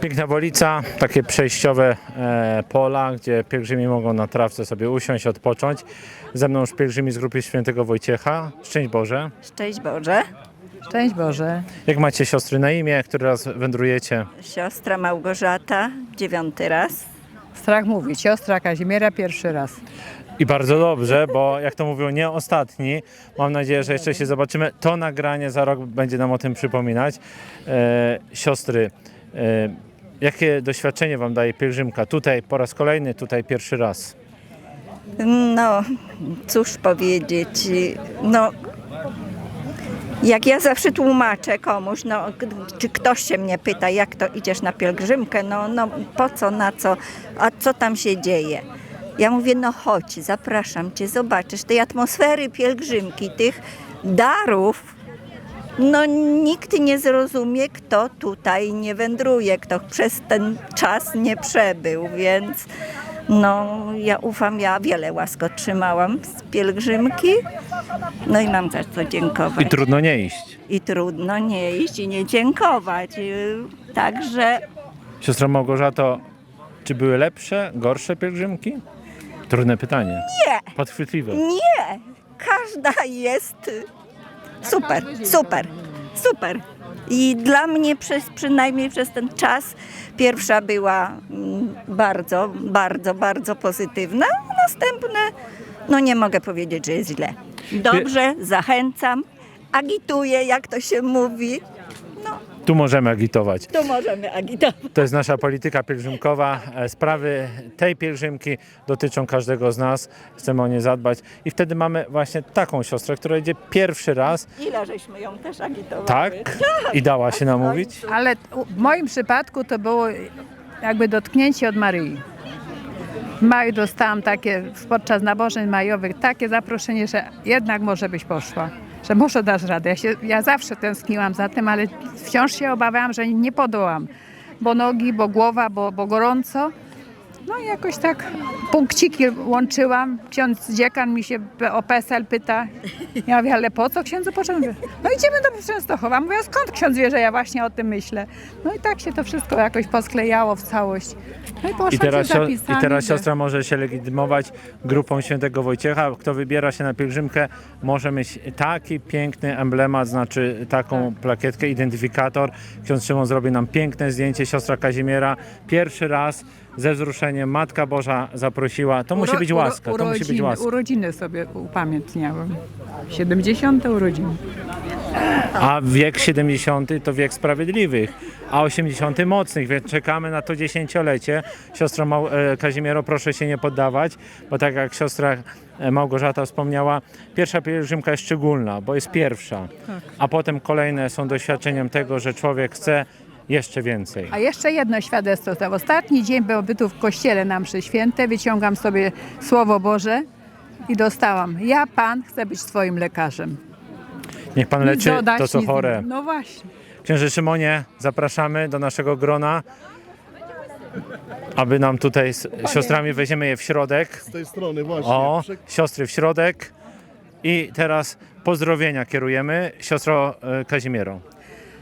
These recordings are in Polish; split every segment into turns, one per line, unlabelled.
Piękna Wolica, takie przejściowe e, pola, gdzie pielgrzymi mogą na trawce sobie usiąść, odpocząć. Ze mną już pielgrzymi z grupy Świętego Wojciecha. Szczęść Boże.
Szczęść Boże.
Szczęść Boże.
Jak macie siostry na imię? Który raz wędrujecie?
Siostra Małgorzata, dziewiąty raz.
Strach mówi, siostra Kazimiera pierwszy raz.
I bardzo dobrze, bo jak to mówią, nie ostatni. Mam nadzieję, że jeszcze się zobaczymy. To nagranie za rok będzie nam o tym przypominać. E, siostry, jakie doświadczenie Wam daje pielgrzymka? Tutaj po raz kolejny, tutaj pierwszy raz.
No, cóż powiedzieć. No, jak ja zawsze tłumaczę komuś, no, czy ktoś się mnie pyta, jak to idziesz na pielgrzymkę, no, no po co, na co, a co tam się dzieje? Ja mówię, no chodź, zapraszam cię, zobaczysz tej atmosfery pielgrzymki, tych darów, no nikt nie zrozumie, kto tutaj nie wędruje, kto przez ten czas nie przebył, więc no ja ufam, ja wiele łask otrzymałam z pielgrzymki, no i mam za to dziękować.
I trudno nie iść.
I trudno nie iść i nie dziękować. Także
Siostra Małgorzato, czy były lepsze, gorsze pielgrzymki? Trudne pytanie.
nie,
Podchwytliwe.
nie, każda jest super, super, super. I dla mnie przez, przynajmniej przez ten czas pierwsza była mm, bardzo, bardzo, bardzo pozytywna, a następne, no nie mogę powiedzieć, że jest źle. Dobrze, zachęcam, agituję, jak to się mówi,
Tu możemy agitować.
to możemy agitować.
To jest nasza polityka pielgrzymkowa. E, Sprawy tej pielgrzymki dotyczą każdego z nas. Chcemy o nie zadbać. I wtedy mamy właśnie taką siostrę, która idzie pierwszy raz.
Ile żeśmy ją też agitowali.
Tak? I dała się namówić.
Ale w moim przypadku to było jakby dotknięcie od Maryi. W maju dostałam takie, podczas nabożeń majowych, takie zaproszenie, że jednak może byś poszła. Że może dasz radę. Ja, się, ja zawsze tęskniłam za tym, ale wciąż się obawiałam, że nie podołam. Bo nogi, bo głowa, bo, bo gorąco. No i jakoś tak punkciki łączyłam. Ksiądz dziekan mi się o PESEL pyta. Ja mówię, ale po co księdzu potrzebny? No idziemy do Częstochowa. Mówię, a skąd ksiądz wie, że ja właśnie o tym myślę? No i tak się to wszystko jakoś posklejało w całość. No i poszłam
I teraz,
się zapisami,
I teraz
że-
siostra może się legitymować grupą świętego Wojciecha. Kto wybiera się na pielgrzymkę, może mieć taki piękny emblemat, znaczy taką plakietkę, identyfikator. Ksiądz Szymon zrobi nam piękne zdjęcie. Siostra Kazimiera pierwszy raz ze wzruszeniem Matka Boża zaprosiła. To musi być łaska. To musi być łaska.
Urodziny sobie upamiętniałam. 70 urodziny.
A wiek 70 to wiek sprawiedliwych, a 80 mocnych, więc czekamy na to dziesięciolecie. Siostro Mał- e, Kazimiero, proszę się nie poddawać, bo tak jak siostra e, Małgorzata wspomniała, pierwsza pielgrzymka jest szczególna, bo jest pierwsza, a potem kolejne są doświadczeniem tego, że człowiek chce jeszcze więcej.
A jeszcze jedno świadectwo. To w ostatni dzień pobytu w kościele na mszy święte wyciągam sobie Słowo Boże i dostałam. Ja, Pan, chcę być Twoim lekarzem.
Niech Pan
Nic
leczy
dodać,
to, co
nic-
chore.
No właśnie.
Księże Szymonie, zapraszamy do naszego grona, aby nam tutaj z siostrami weźmiemy je w środek.
Z tej strony właśnie.
O, siostry w środek. I teraz pozdrowienia kierujemy siostro e, Kazimiero.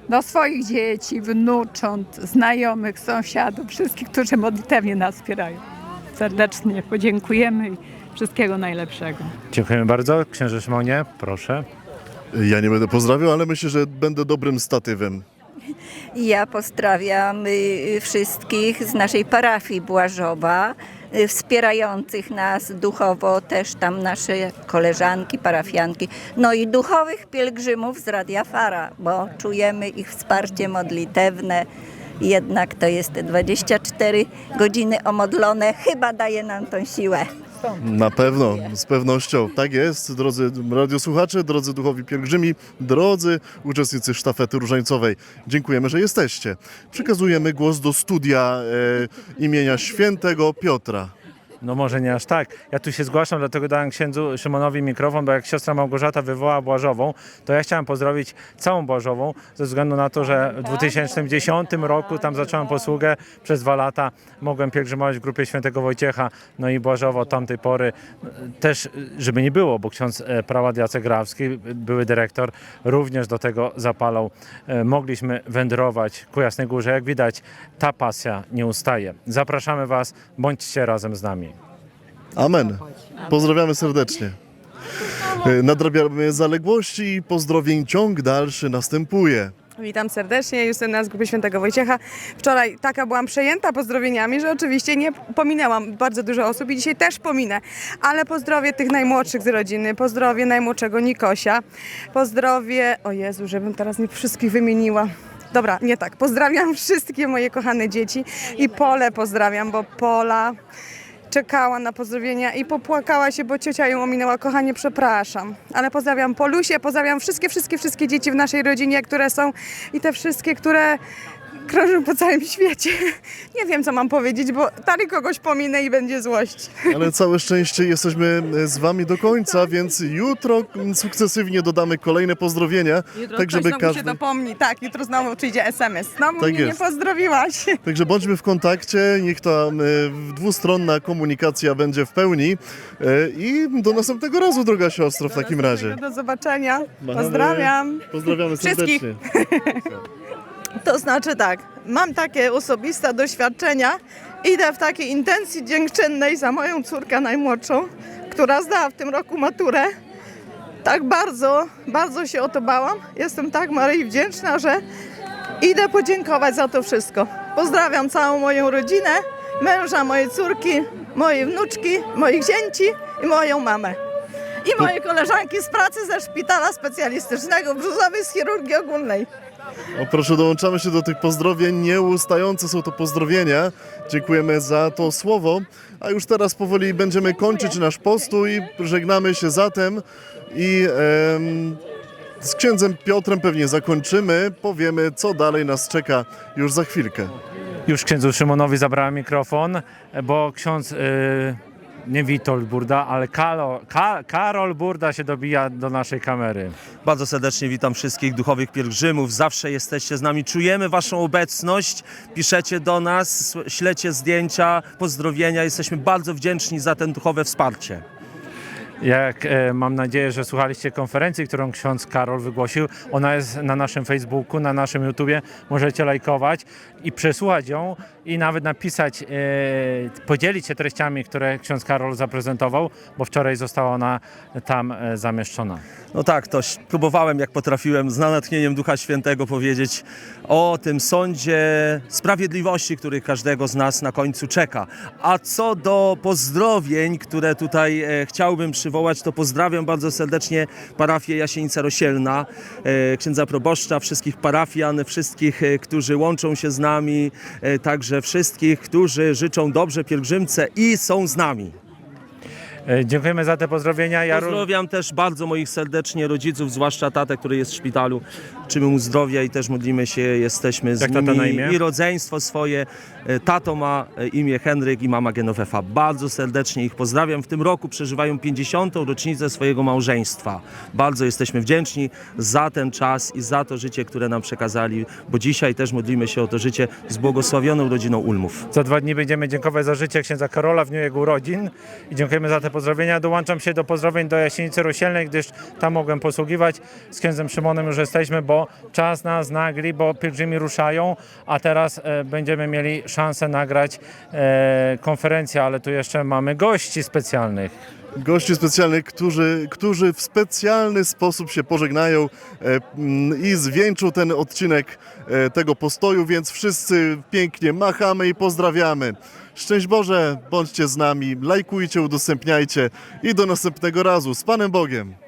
Do swoich dzieci, wnucząt, znajomych, sąsiadów, wszystkich, którzy modlitewnie nas wspierają. Serdecznie podziękujemy i wszystkiego najlepszego.
Dziękujemy bardzo. Księże Szymonie, proszę.
Ja nie będę pozdrawiał, ale myślę, że będę dobrym statywem.
Ja pozdrawiam y, wszystkich z naszej parafii Błażowa, y, wspierających nas duchowo, też tam nasze koleżanki, parafianki, no i duchowych pielgrzymów z Radia Fara, bo czujemy ich wsparcie modlitewne. Jednak to jest te 24 godziny omodlone, chyba daje nam tą siłę.
Na pewno, z pewnością. Tak jest, drodzy radiosłuchacze, drodzy duchowi pielgrzymi, drodzy uczestnicy sztafety różańcowej. Dziękujemy, że jesteście. Przekazujemy głos do studia e, imienia świętego Piotra.
No może nie aż tak. Ja tu się zgłaszam, dlatego dałem księdzu Szymonowi mikrofon, bo jak siostra Małgorzata wywołała Błażową, to ja chciałem pozdrowić całą Błażową, ze względu na to, że w 2010 roku tam zacząłem posługę, przez dwa lata mogłem pielgrzymować w grupie świętego Wojciecha, no i Błażowo od tamtej pory e, też, e, żeby nie było, bo ksiądz e, prałat Jacek Grawski, były dyrektor, również do tego zapalał. Mogliśmy wędrować ku Jasnej Górze. Jak widać, ta pasja nie ustaje. Zapraszamy Was, bądźcie razem z nami.
Amen. Pozdrawiamy serdecznie. Nadrabiamy zaległości i pozdrowień ciąg dalszy następuje.
Witam serdecznie, Justyna z Grupy Świętego Wojciecha. Wczoraj taka byłam przejęta pozdrowieniami, że oczywiście nie pominęłam bardzo dużo osób i dzisiaj też pominę, ale pozdrowię tych najmłodszych z rodziny, pozdrowię najmłodszego Nikosia, pozdrowię, o Jezu, żebym teraz nie wszystkich wymieniła. Dobra, nie tak. Pozdrawiam wszystkie moje kochane dzieci i Polę pozdrawiam, bo Pola czekała na pozdrowienia i popłakała się, bo ciocia ją ominęła. Kochanie, przepraszam. Ale pozdrawiam Polusię, pozdrawiam wszystkie, wszystkie, wszystkie dzieci w naszej rodzinie, które są i te wszystkie, które krążą po całym świecie. Nie wiem, co mam powiedzieć, bo dalej kogoś pominę i będzie złość.
Ale całe szczęście jesteśmy e, z Wami do końca, więc jutro sukcesywnie dodamy kolejne pozdrowienia,
Jutro
tak żeby
znowu się
każdy...
dopomni. Tak, jutro znowu przyjdzie SMS. Znowu
Tak
mnie nie
jest.
pozdrowiłaś.
Także bądźmy w kontakcie, niech ta e, dwustronna komunikacja będzie w pełni e, i do następnego razu, droga siostro, w takim razie.
Do zobaczenia. Pozdrawiam.
Pozdrawiamy
Wszystkich.
To znaczy tak, mam takie osobiste doświadczenia. Idę w takiej intencji dziękczynnej za moją córkę najmłodszą, która zdała w tym roku maturę. Tak bardzo, bardzo się o to bałam. Jestem tak Maryi wdzięczna, że idę podziękować za to wszystko. Pozdrawiam całą moją rodzinę, męża, mojej córki, moje wnuczki, moich zięci i moją mamę. I moje koleżanki z pracy ze szpitala specjalistycznego w z chirurgii ogólnej.
O, proszę, dołączamy się do tych pozdrowień. Nieustające są to pozdrowienia. Dziękujemy za to słowo. A już teraz powoli będziemy kończyć nasz postój. Żegnamy się zatem i em, z księdzem Piotrem pewnie zakończymy. Powiemy, co dalej nas czeka już za chwilkę.
Już księdzu Szymonowi zabrałem mikrofon, bo ksiądz y, nie Witold Burda, ale Kalo, Ka, Karol Burda się dobija do naszej kamery.
Bardzo serdecznie witam wszystkich duchowych pielgrzymów. Zawsze jesteście z nami, czujemy Waszą obecność, piszecie do nas, ślecie zdjęcia, pozdrowienia. Jesteśmy bardzo wdzięczni za ten duchowe wsparcie.
Jak e, mam nadzieję, że słuchaliście konferencji, którą ksiądz Karol wygłosił. Ona jest na naszym Facebooku, na naszym YouTubie. Możecie lajkować i przesłuchać ją i nawet napisać, e, podzielić się treściami, które ksiądz Karol zaprezentował, bo wczoraj została ona tam e, zamieszczona.
No tak, to próbowałem jak potrafiłem z natchnieniem Ducha Świętego powiedzieć o tym sądzie sprawiedliwości, który każdego z nas na końcu czeka. A co do pozdrowień, które tutaj e, chciałbym przywołać, to pozdrawiam bardzo serdecznie parafię Jasienica Rosielna, e, księdza proboszcza, wszystkich parafian, wszystkich, e, którzy łączą się z nami, e, także wszystkich, którzy życzą dobrze pielgrzymce i są z nami.
E, dziękujemy za te pozdrowienia. Ja
Pozdrawiam też bardzo moich serdecznie rodziców, zwłaszcza tatę, który jest w szpitalu. Życzymy mu zdrowia i też modlimy się, jesteśmy z
Jak tata
nimi.
na imię?
I rodzeństwo swoje. E, Tato ma e, imię Henryk i mama Genovefa. Bardzo serdecznie ich pozdrawiam. W tym roku przeżywają 50. rocznicę swojego małżeństwa. Bardzo jesteśmy wdzięczni za ten czas i za to życie, które nam przekazali, bo dzisiaj też modlimy się o to życie z błogosławioną rodziną Ulmów.
Za dwa dni będziemy dziękować za życie księdza Karola w dniu jego urodzin i dziękujemy za te pozdrowienia. Dołączam się do pozdrowień do Jasienicy Rosielnej, gdyż tam mogłem posługiwać. Z księdzem Szymonem już jesteśmy, bo czas nas nagli, bo pielgrzymi ruszają, a teraz e, będziemy mieli szansę nagrać e, konferencję, ale tu jeszcze mamy gości specjalnych.
Gości specjalnych, którzy, którzy w specjalny sposób się pożegnają e, mm, i zwieńczą ten odcinek tego postoju, więc wszyscy pięknie machamy i pozdrawiamy. Szczęść Boże, bądźcie z nami, lajkujcie, udostępniajcie i do następnego razu. Z Panem Bogiem!